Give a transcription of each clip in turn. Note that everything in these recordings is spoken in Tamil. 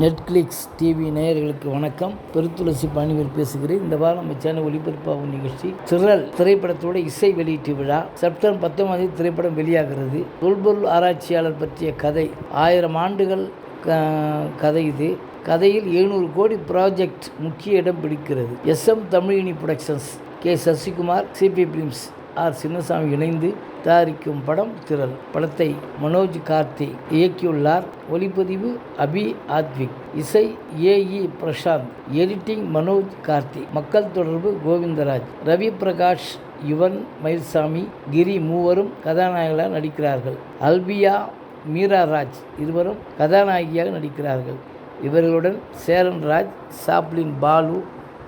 நெட்ஃப்ளிக்ஸ் டிவி நேயர்களுக்கு வணக்கம். பெருத்துளசி பாணிவர் பேசுகிறேன். இந்த வாரம் நம்ம சேனல் ஒளிபரப்பாகும் நிகழ்ச்சி சிறல் திரைப்படத்தோட இசை வெளியீட்டு விழா. செப்டம்பர் பத்தொன்பது திரைப்படம் வெளியாகிறது. தொல்பொருள் ஆராய்ச்சியாளர் பற்றிய கதை. ஆயிரம் ஆண்டுகள் க- கதை இது. கதையில் எழுநூறு கோடி ப்ராஜெக்ட் முக்கிய இடம் பிடிக்கிறது. SM Thamizhini productions K Sasikumar CB films R Chinnasamy இணைந்து தயாரிக்கும் படம் திரள். படத்தை மனோஜ் கார்த்தி இயக்கியுள்ளார். ஒளிப்பதிவு அபி ஆத்விக். இசை ஏஇ பிரசாந்த். எடிட்டிங் மனோஜ் கார்த்தி. மக்கள் தொடர்பு கோவிந்தராஜ். ரவி பிரகாஷ் யுவன் மயில்சாமி கிரி மூவரும் கதாநாயகர்களாக நடிக்கிறார்கள். அல்பியா மீரா ராஜ் இருவரும் கதாநாயகியாக நடிக்கிறார்கள். இவர்களுடன் சேரன் ராஜ் சாப்ளின் பாலு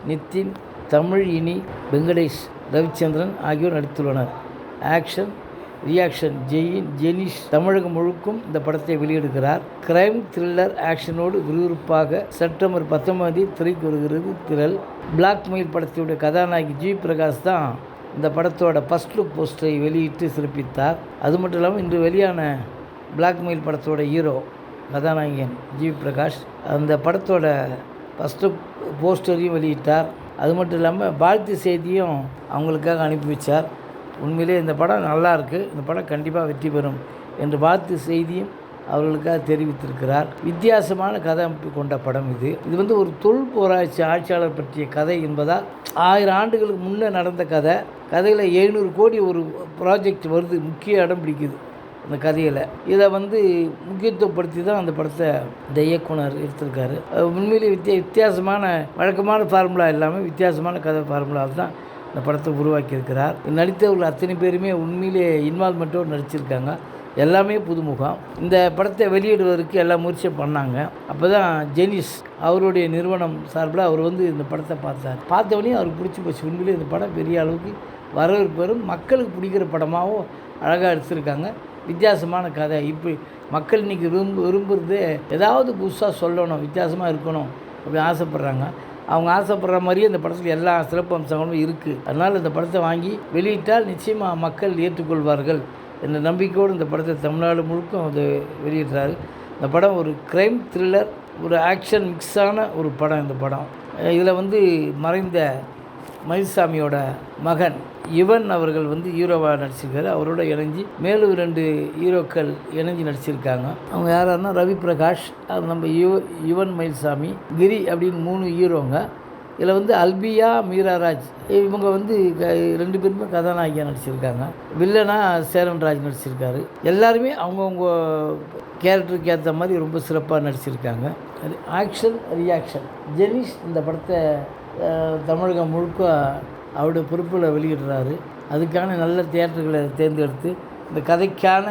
நித்தின் தமிழ் இனி வெங்கடேஷ் ரவிச்சந்திரன் ஆகியோர் நடித்துள்ளனர். ஆக்ஷன் ரியாக்ஷன் ஜெயின் ஜெனிஷ் தமிழகம் முழுக்கும் இந்த படத்தை வெளியிடுகிறார். கிரைம் த்ரில்லர் ஆக்ஷனோடு விறுவிறுப்பாக செப்டம்பர் பத்தொன்பது திரைக்கு வருகிறது பிளாக் பிளாக்மெயில் படத்தினுடைய கதாநாயகி ஜி. பிரகாஷ் தான் இந்த படத்தோட ஃபஸ்ட் லுக் போஸ்டரை வெளியிட்டு சிறப்பித்தார். அது மட்டும் இல்லாமல் இன்று வெளியான பிளாக்மெயில் படத்தோட ஹீரோ கதாநாயகன் ஜி. பிரகாஷ் அந்த படத்தோட ஃபஸ்ட்டு போஸ்டரையும் வெளியிட்டார். அது மட்டும் இல்லாமல் வாழ்த்து செய்தியும் அவங்களுக்காக அனுப்பி வச்சார். உண்மையிலே இந்த படம் நல்லாயிருக்கு இந்த படம் கண்டிப்பாக வெற்றி பெறும் என்று வாழ்த்து செய்தியும் அவர்களுக்காக தெரிவித்திருக்கிறார். வித்தியாசமான கதை அமைப்பு கொண்ட படம் இது. இது வந்து ஒரு தொல் போராட்சி ஆட்சியாளர் பற்றிய கதை என்பதால் ஆயிரம் ஆண்டுகளுக்கு முன்னே நடந்த கதை. கதையில் எழுநூறு கோடி ஒரு ப்ராஜெக்ட் வருது. முக்கிய இடம் பிடிக்குது. அந்த கதையில். இதை வந்து முக்கியத்துவப்படுத்தி தான் அந்த படத்தை இந்த இயக்குனர் எடுத்திருக்காரு. உண்மையிலே வித்தியா வித்தியாசமான வழக்கமான ஃபார்முலா இல்லாமல் வித்தியாசமான கதை ஃபார்முலா தான் இந்த படத்தை உருவாக்கியிருக்கிறார். நடித்தவர்கள் அத்தனை பேருமே உண்மையிலே இன்வால்மெண்ட்டோடு நடிச்சிருக்காங்க. எல்லாமே புதுமுகம். இந்த படத்தை வெளியிடுவதற்கு எல்லா முயற்சியும் பண்ணாங்க. அப்போ தான் ஜெனிஸ் அவருடைய நிறுவனம் சார்பில் அவர் வந்து இந்த படத்தை பார்த்தார். பார்த்தவொடனே அவருக்கு பிடிச்சி போச்சு. உண்மையிலே இந்த படம் பெரிய அளவுக்கு வரவேற்பு வரும் மக்களுக்கு பிடிக்கிற படமாகவும் அழகாக எடுத்திருக்காங்க. வித்தியாசமான கதை. இப்போ மக்கள் இன்றைக்கி விரும்பு விரும்புறது ஏதாவது புதுசாக சொல்லணும் வித்தியாசமாக இருக்கணும் அப்படி ஆசைப்பட்றாங்க. அவங்க ஆசைப்படுற மாதிரியே இந்த படத்தில் எல்லா சிறப்பு அம்சங்களும் இருக்குது அதனால் இந்த படத்தை வாங்கி வெளியிட்டால் நிச்சயமாக மக்கள் ஏற்றுக்கொள்வார்கள் என்ற நம்பிக்கையோடு இந்த படத்தை தமிழ்நாடு முழுக்கும் அது வெளியிடுறாரு. இந்த படம் ஒரு க்ரைம் த்ரில்லர் ஒரு ஆக்ஷன் மிக்ஸான ஒரு படம் இந்த படம். இதில் வந்து மறைந்த மயில்சாமியோட மகன் யுவன் அவர்கள் வந்து ஹீரோவாக நடிச்சிருக்காரு. அவரோட இணைஞ்சு மேலும் ரெண்டு ஹீரோக்கள் இணைஞ்சு நடிச்சிருக்காங்க. அவங்க யாராருன்னா ரவி பிரகாஷ் அது நம்ம யுவ யுவன் மயில்சாமி கிரி அப்படின்னு மூணு ஹீரோங்க. இதில் வந்து அல்பியா மீராராஜ் இவங்க வந்து க- ரெண்டு பேருமே கதாநாயகியாக நடிச்சிருக்காங்க. வில்லனா சேரன்ராஜ் நடிச்சிருக்காரு. எல்லாருமே அவங்கவுங்க கேரக்டருக்கு ஏற்ற மாதிரி ரொம்ப சிறப்பாக நடிச்சிருக்காங்க. Action reaction. ஜெனிஷ் இந்த படத்தை தமிழகம் முழுக்க அவருடைய பொறுப்பில் வெளியிடுறாரு. அதுக்கான நல்ல தியேட்டர்களை தேர்ந்தெடுத்து இந்த கதைக்கான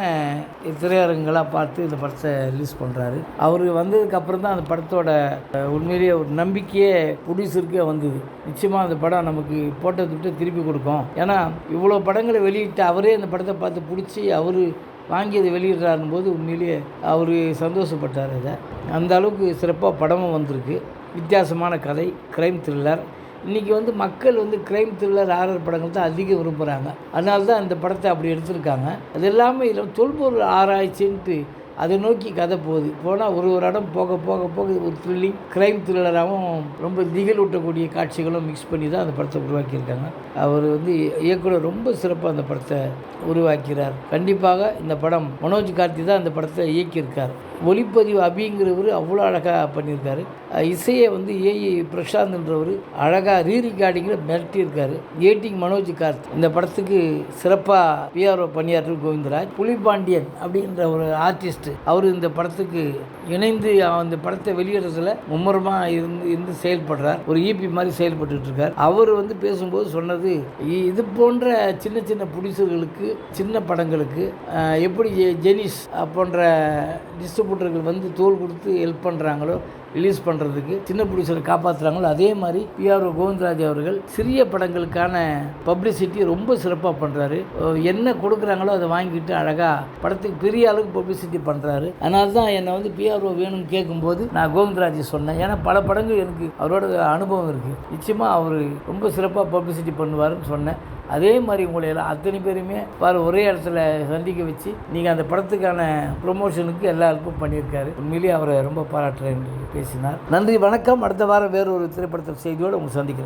திரையரங்களாக பார்த்து இந்த படத்தை ரிலீஸ் பண்ணுறாரு அவர் வந்ததுக்கப்புறம் தான் அந்த படத்தோட உண்மையிலேயே ஒரு நம்பிக்கையே ப்ரொடியூசருக்கே வந்தது. நிச்சயமாக அந்த படம் நமக்கு போட்டதை விட்டு திருப்பி கொடுக்கும். ஏன்னா இவ்வளோ படங்களை வெளியிட்டு அவரே அந்த படத்தை பார்த்து பிடிச்சி அவர் வாங்கி அதை வெளியிடுறாருன்னு போது உண்மையிலேயே அவர் சந்தோஷப்பட்டார் அதை அந்த அளவுக்கு சிறப்பாக படமும் வந்திருக்கு. வித்தியாசமான கதை க்ரைம் த்ரில்லர் இன்றைக்கி வந்து மக்கள் வந்து க்ரைம் த்ரில்லர் ஆரர் படங்கள் தான் அதிகம் விரும்புகிறாங்க அதனால தான் இந்த படத்தை அப்படி எடுத்திருக்காங்க. அது எல்லாமே இதில் தொல்பொருள் ஆராய்ச்சின்ட்டு அதை நோக்கி கதை போகுது. போனால் ஒரு ஒரு இடம் போக போக போக ஒரு த்ரில்லிங் க்ரைம் த்ரில்லராகவும் ரொம்ப திகிலூட்டக்கூடிய காட்சிகளும் மிக்ஸ் பண்ணி தான் அந்த படத்தை உருவாக்கியிருக்காங்க. அவர் வந்து இயக்குனர் ரொம்ப சிறப்பாக அந்த படத்தை உருவாக்கிறார். கண்டிப்பாக இந்த படம் மனோஜ் கார்த்தி தான் அந்த படத்தை இயக்கியிருக்கார். ஒளிப்பதிவு அபிங்கிறவர் அவ்வளோ அழகாக பண்ணியிருக்காரு. இசையை வந்து ஏஇ பிரசாந்த்ன்றவர் அழகாக ரீ ரெக்கார்டிங்கில் மிரட்டியிருக்காரு. ஏட்டிங் மனோஜ் கார்த் இந்த படத்துக்கு சிறப்பாக பிஆர்ஓ பணியாற்று கோவிந்தராஜ். புலிபாண்டியன் அப்படின்ற ஒரு ஆர்டிஸ்ட் அவர் இந்த படத்துக்கு இணைந்து அந்த படத்தை வெளியிடுறதுல மும்முரமாக இருந்து இருந்து செயல்படுறார். ஒரு ஈபி மாதிரி செயல்பட்டு இருக்கார் அவர் வந்து பேசும்போது சொன்னது இ- இது போன்ற சின்ன சின்ன ப்ரொடியூசர்களுக்கு சின்ன படங்களுக்கு எப்படி ஜெ- ஜெனிஸ் போன்ற டிஸ்ட்ரிபியூட்டர்கள் வந்து தோல் கொடுத்து ஹெல்ப் பண்ணுறாங்களோ ரிலீஸ் பண்ணுறதுக்கு சின்ன ப்ரொடியூசரை காப்பாற்றுறாங்களோ அதே மாதிரி பிஆர்ஓ கோவிந்தராஜ் அவர்கள் சிறிய படங்களுக்கான பப்ளிசிட்டி ரொம்ப சிறப்பாக பண்ணுறாரு என்ன கொடுக்குறாங்களோ அதை வாங்கிட்டு அழகாக படத்துக்கு பெரிய அளவுக்கு பப்ளிசிட்டி பண்ணுறாரு அதனால தான் என்னை வந்து பிஆர்ஓ வேணும்னு கேட்கும்போது நான் கோவிந்தராஜ் சொன்னேன். ஏன்னா பல படங்கள் எனக்கு அவரோட அனுபவம் இருக்குது நிச்சயமாக அவர் ரொம்ப சிறப்பாக பப்ளிசிட்டி பண்ணுவாருன்னு சொன்னேன். அதே மாதிரி உங்களை எல்லாம் அத்தனை பேருமே பாரு ஒரே இடத்துல சந்திக்க வச்சு நீங்கள் அந்த படத்துக்கான ப்ரொமோஷனுக்கு எல்லாருக்கும் பண்ணியிருக்காரு. உண்மையிலேயே அவரை ரொம்ப பாராட்டுறேன் என்று பேசினார். நன்றி வணக்கம். அடுத்த வாரம் வேறு ஒரு திரைப்படத்தில் செய்தியோடு உங்களை சந்திக்கிறேன்.